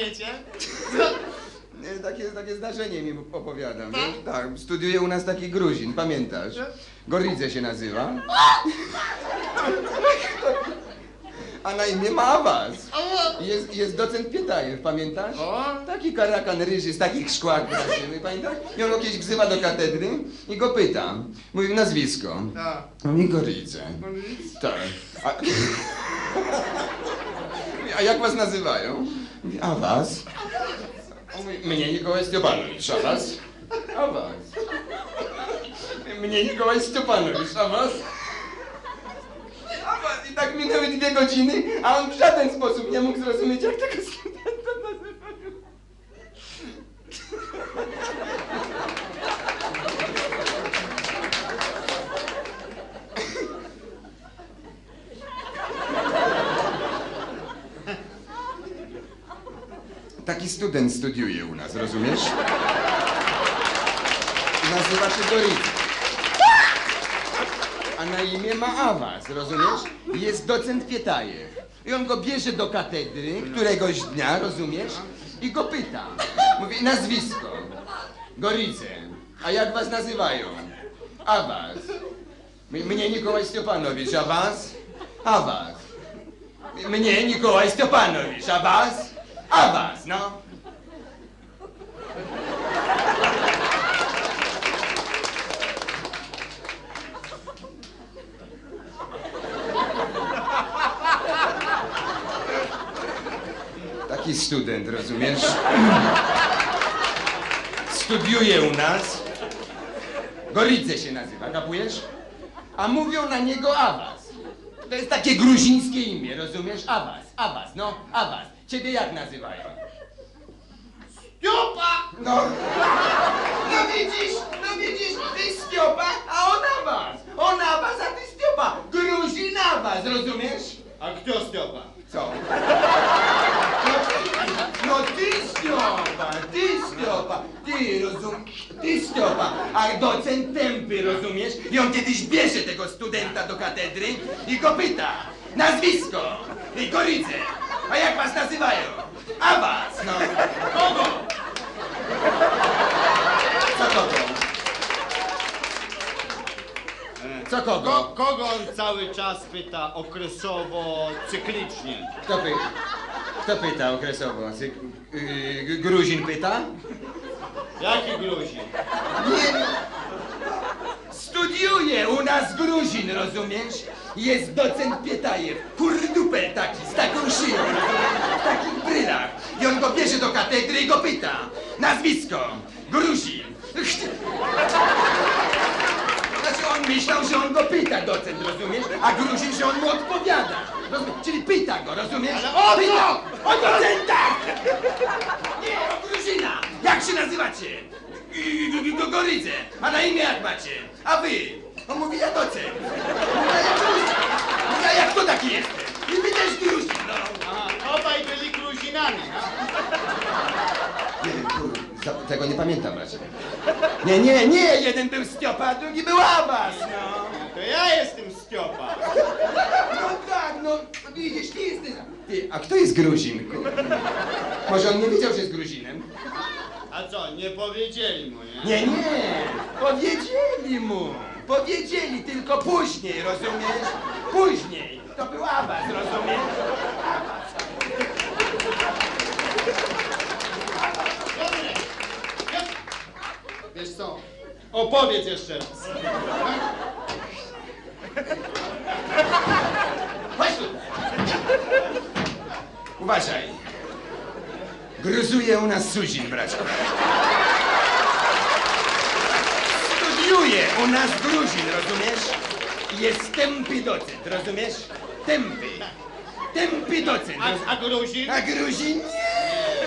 takie, takie zdarzenie mi opowiadam. wiesz? Tak, studiuje u nas taki Gruzin, pamiętasz? Goridze się nazywa. A na imię ma awans. Jest, jest docent Pietajew, pamiętasz? O. Taki karakan ryży z takich szkłak zaszyły, pamiętasz? I on kiedyś wzywa do katedry i go pyta. Mówi nazwisko. Tak. Mówi Goridze. Tak. A, a jak was nazywają? Mówi, a was? Mówi, mnie Nikołaj Stiopanowicz, a was? A was? Mnie Nikołaj Stiopanowicz, a was? A was? I tak minęły dwie godziny, a on w żaden sposób nie mógł zrozumieć, jak tego Taki student studiuje u nas, rozumiesz? Nazywa się Goryca. A na imię ma awans, rozumiesz? Jest docent Pietajew. I on go bierze do katedry któregoś dnia, rozumiesz? I go pyta. Mówi, nazwisko. Gorice. A jak was nazywają? Awans. M- Mnie Nikołaj Stiopanowicz, a was? Awans. Mnie Nikołaj Stiopanowicz, a was? A was, no. Taki student, rozumiesz? Studiuje u nas. Goridze się nazywa, kapujesz? A mówią na niego Awas. To jest takie gruzińskie imię, rozumiesz? Awas, Awas, no, Awas. Ciebie jak nazywają? Stiopa! No, no widzisz, no widzisz, ty Stiopa, a on Awas. On Awas, a ty Stiopa. Gruzin Awas, rozumiesz? A kto Stiopa? Co? No ty, no ty Stiopa, ty Stiopa, ty rozum, ty Stiopa, a docent tępy, rozumiesz? I on kiedyś bierze tego studenta do katedry i go pyta, nazwisko i Goryce, a jak was nazywają? A was, no. Kogo? Co kogo? Co Ko kogo? kogo on cały czas pyta okresowo, cyklicznie? Kto pyta? Kto pyta okresowo? Cy- yy, Gruzin pyta? Jaki Gruzin? Nie. Studiuje u nas Gruzin, rozumiesz? Jest docent Pietajew, kurdupel taki, z taką szyją, rozumiesz? W takich brylach. I on go bierze do katedry i go pyta. Nazwisko, Gruzin. Znaczy on myślał, że on go pyta, docent, rozumiesz? A Gruzin, że on mu odpowiada. Rozumiesz? Czyli pyta go, rozumiesz? Ale o co? pyta o docenta! Nie, o Gruzina! Jak się nazywacie? Gogoryce. A na imię jak macie? A wy? On mówi, ja a ja Gruzin. Mówi, a jak to taki jesteś? I wy też Gruzin, no. Aha, obaj byli Gruzinami. Nie wiem, kur... tego nie pamiętam raczej. Nie, nie, nie! Jeden był Stiopa, a drugi był Abbas, no. To ja jestem Stiopa. No tak, no widzisz, ty jesteś... Ty, a kto jest Gruzin, kur... Może on nie wiedział, że jest Gruzinem? A co, nie powiedzieli mu, nie? Nie, nie! Powiedzieli mu! Powiedzieli, tylko później, rozumiesz? Później! To był Abbas, rozumiesz? Piotr! Wiesz co, opowiedz jeszcze raz. Chodź tu! Uważaj! Gruzuje u nas Suzin, braczku. Studiuje u nas Gruzin, rozumiesz? Jest tępy docent, rozumiesz? Tępy. Tępy docent. A, a Gruzin? A Gruzin nie!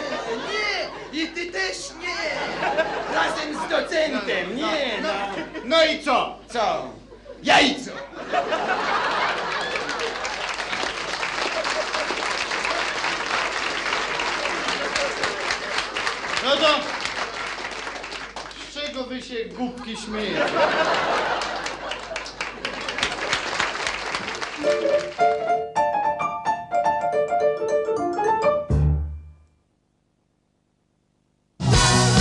Nie! I ty też nie! Razem z docentem, nie no! No i co? Co? Jajco! No to... Z czego wy się głupki śmiejecie?